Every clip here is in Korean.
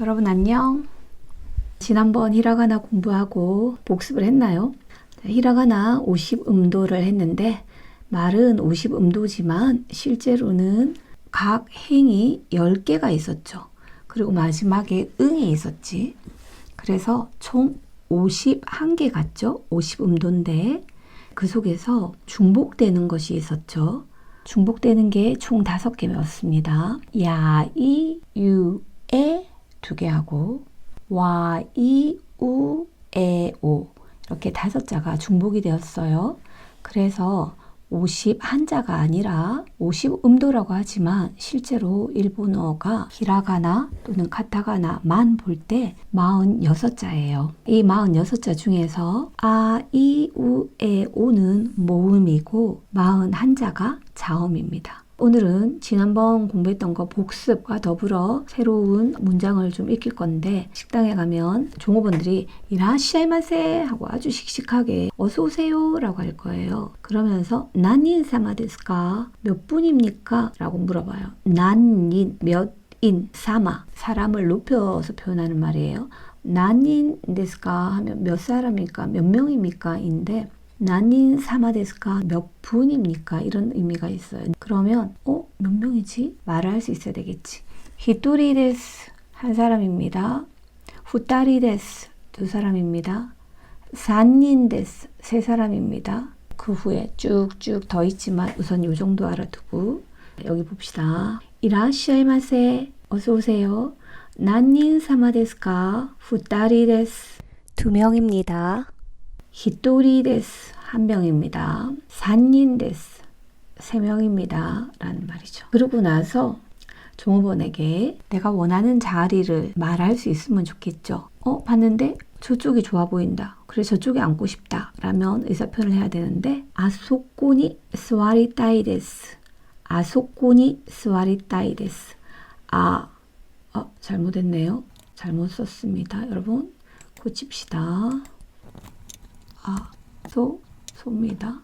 여러분 안녕. 지난번 히라가나 공부하고 복습을 했나요? 히라가나 50음도를 했는데 말은 50음도지만 실제로는 각 행이 10개가 있었죠. 그리고 마지막에 응이 있었지. 그래서 총 51개 같죠? 50음도인데 그 속에서 중복되는 것이 있었죠. 중복되는 게 총 5개 배웠습니다. 야, 이, 유, 에 두 개 하고 와, 이, 우, 에, 오 이렇게 다섯 자가 중복이 되었어요. 그래서 51자가 아니라 50 음도라고 하지만 실제로 일본어가 히라가나 또는 카타가나만 볼 때 46자예요. 이 46자 중에서 아, 이, 우, 에, 오는 모음이고 41자가 자음입니다. 오늘은 지난번 공부했던 거 복습과 더불어 새로운 문장을 좀 익힐 건데 식당에 가면 종업원들이 이라시아이마세 하고 아주 씩씩하게 어서 오세요 라고 할 거예요. 그러면서 난인 사마데스까 몇 분입니까? 라고 물어봐요. 난인 몇인 사마 사람을 높여서 표현하는 말이에요. 난인 데스까 하면 몇 사람입니까? 몇 명입니까? 인데 난인 사마데스까 몇 분입니까? 이런 의미가 있어요. 그러면 어? 몇 명이지? 말을 할 수 있어야 되겠지. 히토리 데스 한 사람입니다. 후타리 데스 두 사람입니다. 산닌 데스 세 사람입니다. 그 후에 쭉쭉 더 있지만 우선 요 정도 알아두고 여기 봅시다. 이라시아이마세 어서 오세요. 난닌 사마데스까 후타리 데스 두 명입니다. 히토리 데스 한 명입니다. 산닌 데스 세 명입니다. 라는 말이죠. 그러고 나서 종업원에게 내가 원하는 자리를 말할 수 있으면 좋겠죠. 어, 봤는데 저쪽이 좋아 보인다. 그래 저쪽에 앉고 싶다. 라면 의사표현을 해야 되는데 아소코니 스와리타이 데스. 아소코니 스와리타이 데스. 아, 어, 잘못했네요. 잘못 썼습니다. 여러분 고칩시다. 아, 소, 소입니다.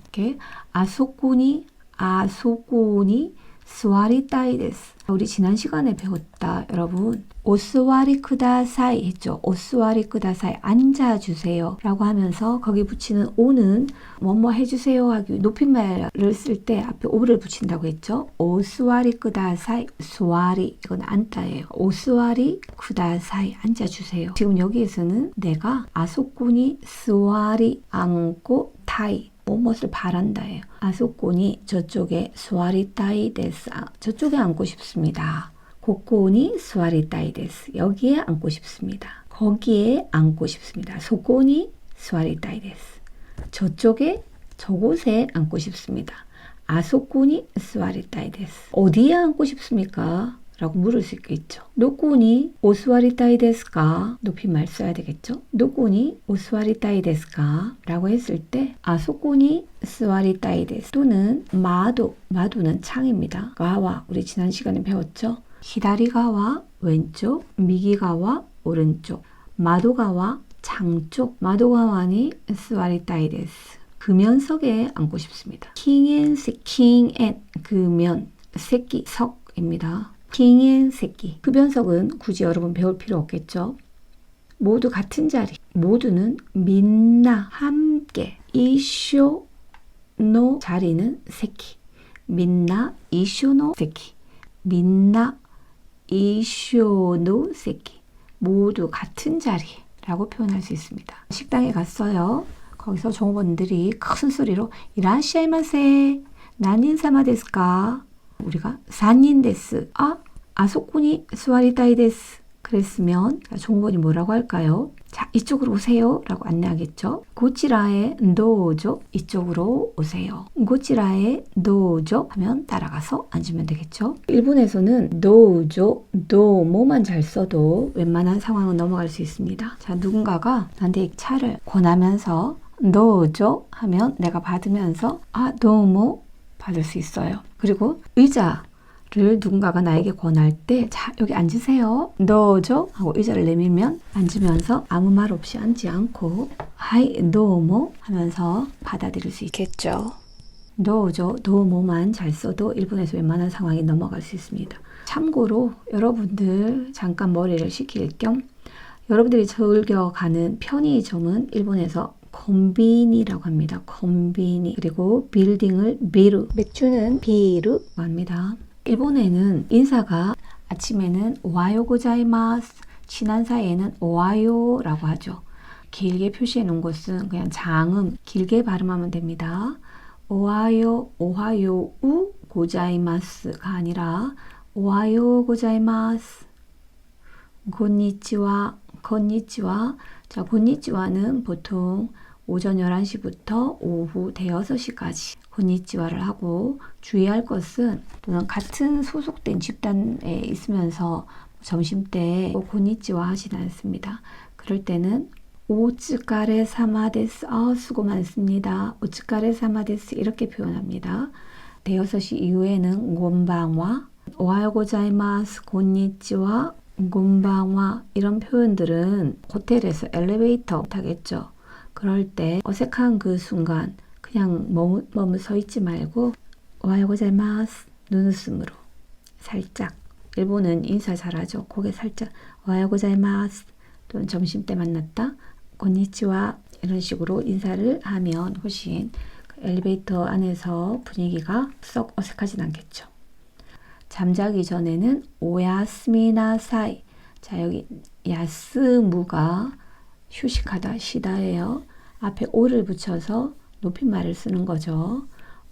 이렇게 아소코니, 아소코니, 스와리타이 데스. 우리 지난 시간에 배웠다, 여러분. 오스와리 크다사이 했죠. 오스와리 크다사이 앉아주세요 라고 하면서 거기 붙이는 오는 뭐뭐 해주세요 하기 높임말을 쓸 때 앞에 오를 붙인다고 했죠. 오스와리 크다사이 스와리 이건 앉다예요. 오스와리 크다사이 앉아주세요. 지금 여기에서는 내가 아소코니 스와리 앉고 타이 무엇을 바란다예요. 아소코니 저쪽에 스와리타이 데스 아, 저쪽에 앉고 싶습니다. 고코니 스와리타이 데스 여기에 앉고 싶습니다. 거기에 앉고 싶습니다. 소코니 스와리타이 데스 저쪽에 저곳에 앉고 싶습니다. 아소코니 스와리타이 데스 어디에 앉고 싶습니까? 라고 물을 수 있겠죠. 노코니 오스와리타이 데스까? 높임말 써야 되겠죠. 노코니 오스와리타이 데스까? 라고 했을 때 아소코니 스와리타이 데스 또는 마도 마도는 창입니다. 가와 우리 지난 시간에 배웠죠. 히다리가와 왼쪽, 미기가와 오른쪽, 마도가와 창쪽, 마도가와니 스와리타이 데스. 금연석에 앉고 싶습니다. 킹앤 세 킹앤 금연 새끼 석입니다. 킹앤 새끼. 흡연석은 굳이 여러분 배울 필요 없겠죠. 모두 같은 자리. 모두는 민나 함께 이쇼 노 자리는 새끼. 민나 이쇼노 새끼. 민나 이쇼노 새끼. 모두 같은 자리라고 표현할 수 있습니다. 식당에 갔어요. 거기서 종업원들이 큰 소리로 이라시아이마세 난인사마 데스까 우리가 산인 데스. 아 아소코니 스와리타이 데스. 그랬으면 종업원이 뭐라고 할까요? 자 이쪽으로 오세요. 라고 안내하겠죠? 고치라에 도조 이쪽으로 오세요. 고치라에 도조 하면 따라가서 앉으면 되겠죠? 일본에서는 도조 도모만 잘 써도 웬만한 상황은 넘어갈 수 있습니다. 자 누군가가 나한테 차를 권하면서 도조 하면 내가 받으면서 아 도모 받을 수 있어요. 그리고 의자를 누군가가 나에게 권할 때, 자, 여기 앉으세요. 넣어줘. 하고 의자를 내밀면 앉으면서 아무 말 없이 앉지 않고, 하이, 노모 하면서 받아들일 수 있겠죠. 도죠. 도모만 잘 써도 일본에서 웬만한 상황이 넘어갈 수 있습니다. 참고로 여러분들 잠깐 머리를 식힐 겸 여러분들이 즐겨 가는 편의점은 일본에서 콤비니라고 합니다. 콤비니. 그리고 빌딩을 비루. 맥주는 비루 합니다. 일본에는 인사가 아침에는 오하요 고자이마스, 친한 사이에는 오하요라고 하죠. 길게 표시해 놓은 것은 그냥 장음 길게 발음하면 됩니다. 오하요, 오하요, 우 고자이마스가 아니라 오하요 고자이마스. 곤니치와, 곤니치와. 자, 곤니치와는 보통 오전 11시부터 오후 대여섯 시까지 곤니치와를 하고 주의할 것은 또는 같은 소속된 집단에 있으면서 점심 때 곤니치와 하진 않습니다. 그럴 때는 오츠카레 사마데스 아 수고 많습니다. 오츠카레 사마데스 이렇게 표현합니다. 대여섯 시 이후에는 곤방와 오하요 고자이마스 곤니치와 곤방와 이런 표현들은 호텔에서 엘리베이터 타겠죠. 그럴 때 어색한 그 순간 그냥 머무, 서 있지 말고 오하요 고자이마스 눈웃음으로 살짝 일본은 인사 잘하죠. 고개 살짝 오하요 고자이마스 또는 점심 때 만났다. 곤니치와 이런 식으로 인사를 하면 훨씬 그 엘리베이터 안에서 분위기가 썩 어색하진 않겠죠. 잠자기 전에는 오야스미나사이. 자, 여기 야스무가 휴식하다, 쉬다예요. 앞에 오를 붙여서 높임말을 쓰는 거죠.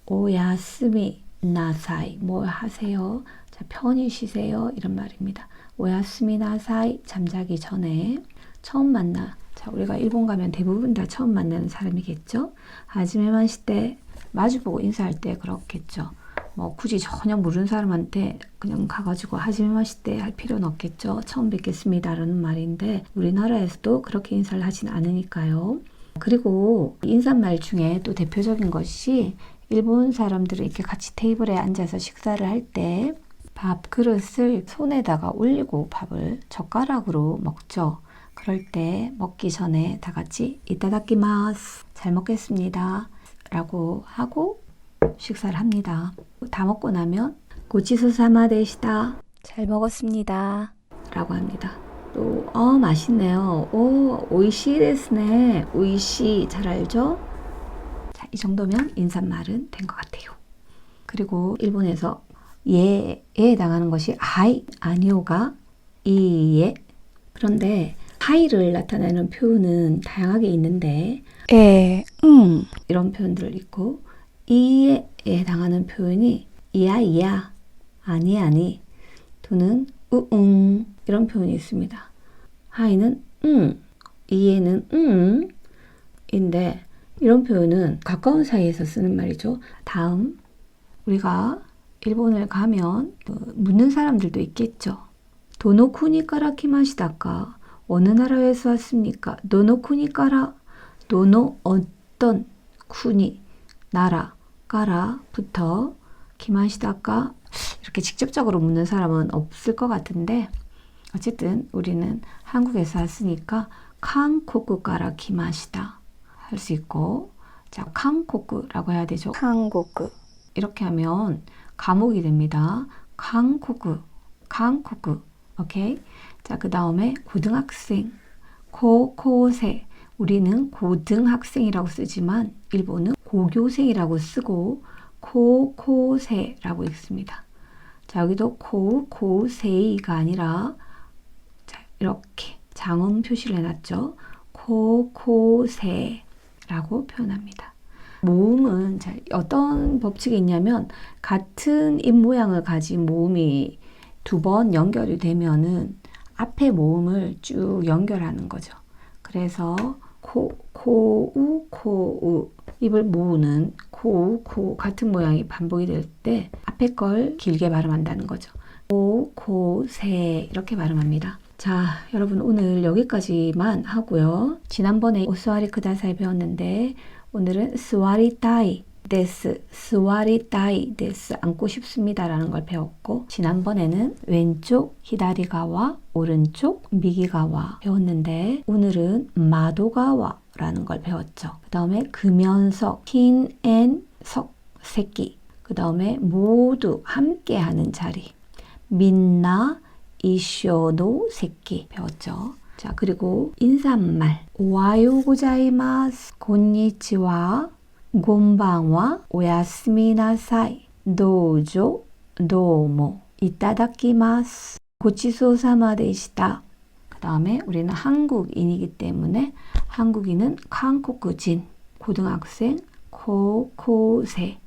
오야스미 나사이. 뭐 하세요? 자, 편히 쉬세요. 이런 말입니다. 오야스미 나사이. 잠자기 전에 처음 만나. 자, 우리가 일본 가면 대부분 다 처음 만나는 사람이겠죠? 하지메만 시때 마주보고 인사할 때 그렇겠죠. 뭐 굳이 전혀 모르는 사람한테 그냥 가가지고 하지메마시 때 할 필요는 없겠죠. 처음 뵙겠습니다라는 말인데 우리나라에서도 그렇게 인사를 하진 않으니까요. 그리고 인사말 중에 또 대표적인 것이 일본 사람들은 이렇게 같이 테이블에 앉아서 식사를 할 때 밥 그릇을 손에다가 올리고 밥을 젓가락으로 먹죠. 그럴 때 먹기 전에 다 같이 이따다키마스 잘 먹겠습니다 라고 하고 식사를 합니다. 다 먹고 나면 고치소 사마 되시다. 잘 먹었습니다. 라고 합니다. 또, 어, 맛있네요. 오, 오이시 데스네. 오이시. 잘 알죠? 자, 이 정도면 인사말은 된 것 같아요. 그리고 일본에서 예에 해당하는 것이 아이, 아니오가 이에. 그런데 하이를 나타내는 표현은 다양하게 있는데, 에, 음, 이런 표현들 있고, 이에 해당하는 표현이 이야 이야 아니 아니 또는 우응 이런 표현이 있습니다. 하이는 응 이에는 응 인데 이런 표현은 가까운 사이에서 쓰는 말이죠. 다음 우리가 일본을 가면 그 묻는 사람들도 있겠죠. 도노쿠니까라 키마시다까 어느 나라에서 왔습니까? 도노쿠니까라 도노 어떤 쿠니 나라 가라부터 기마시다까 이렇게 직접적으로 묻는 사람은 없을 것 같은데 어쨌든 우리는 한국에서 왔으니까 칸코쿠 가라 기마시다 할 수 있고 자 칸코쿠라고 해야 되죠? 칸코쿠. 이렇게 하면 감옥이 됩니다. 칸코쿠 칸코쿠. 오케이? 자그 다음에 고등학생 고고세. 우리는 고등학생이라고 쓰지만 일본은 고교생이라고 쓰고 고고세라고 읽습니다. 자 여기도 고 고 세이가 아니라 자 이렇게 장음 표시를 해놨죠. 고고세라고 표현합니다. 모음은 자, 어떤 법칙이 있냐면 같은 입 모양을 가진 모음이 두 번 연결이 되면은 앞에 모음을 쭉 연결하는 거죠. 그래서 코, 코우, 코우. 입을 모으는 코, 코 같은 모양이 반복이 될 때 앞에 걸 길게 발음한다는 거죠. 코, 코, 세 이렇게 발음합니다. 자, 여러분 오늘 여기까지만 하고요. 지난번에 오스와리 크다사이 배웠는데 오늘은 스와리 따이 데스, 스와리 따이 데스 앉고 싶습니다라는 걸 배웠고 지난번에는 왼쪽 히다리가와 오른쪽 미기가와 배웠는데 오늘은 마도가와 라는 걸 배웠죠. 그 다음에 금연석, 흰앤석 새끼. 그 다음에 모두 함께 하는 자리. 민나 이쇼노 새끼 배웠죠. 자, 그리고 인사말. 오하요 고자이마스. 곤니치와. 곤방와. 오야스미나사이. 도조. 도모. 이따다키마스. 고치소사마 데시다. 그 다음에 우리는 한국인이기 때문에 한국인은 한국인 고등학생 고코세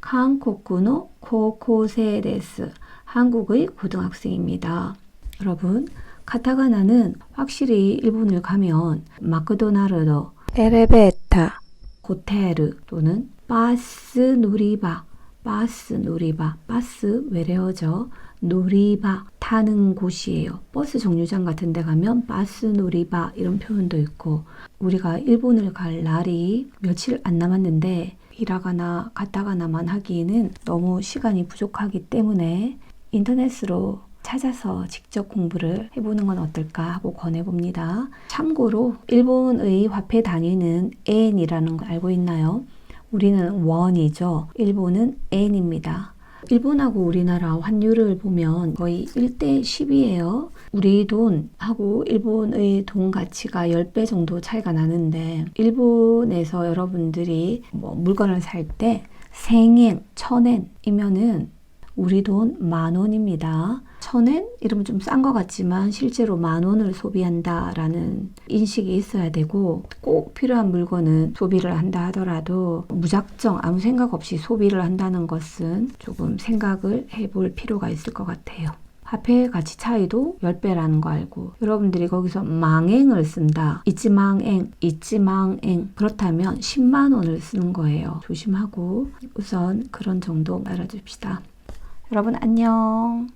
한국군의 고코세 데스 한국의 고등학생입니다. 여러분 카타가나는 확실히 일본을 가면 마크도나르드 엘리베이터 호텔 또는 버스 놀이바 버스 놀이바 버스 외래어죠. 놀이바 타는 곳이에요. 버스 정류장 같은 데 가면 버스 놀이바 이런 표현도 있고 우리가 일본을 갈 날이 며칠 안 남았는데 히라가나 가타가나만 하기에는 너무 시간이 부족하기 때문에 인터넷으로 찾아서 직접 공부를 해보는 건 어떨까 하고 권해봅니다. 참고로 일본의 화폐 단위는 엔이라는 거 알고 있나요? 우리는 원이죠. 일본은 엔입니다. 일본하고 우리나라 환율을 보면 거의 1대 10이에요. 우리 돈하고 일본의 돈 가치가 10배 정도 차이가 나는데 일본에서 여러분들이 뭐 물건을 살 때 생엔, 천엔이면은 우리 돈 만 원입니다. 천엔 이러면 좀 싼 것 같지만 실제로 만 원을 소비한다라는 인식이 있어야 되고 꼭 필요한 물건은 소비를 한다 하더라도 무작정 아무 생각 없이 소비를 한다는 것은 조금 생각을 해볼 필요가 있을 것 같아요. 화폐 가치 차이도 10배라는 거 알고 여러분들이 거기서 망행을 쓴다. 이지망행, 이지망행 그렇다면 10만 원을 쓰는 거예요. 조심하고 우선 그런 정도 알아줍시다. 여러분 안녕.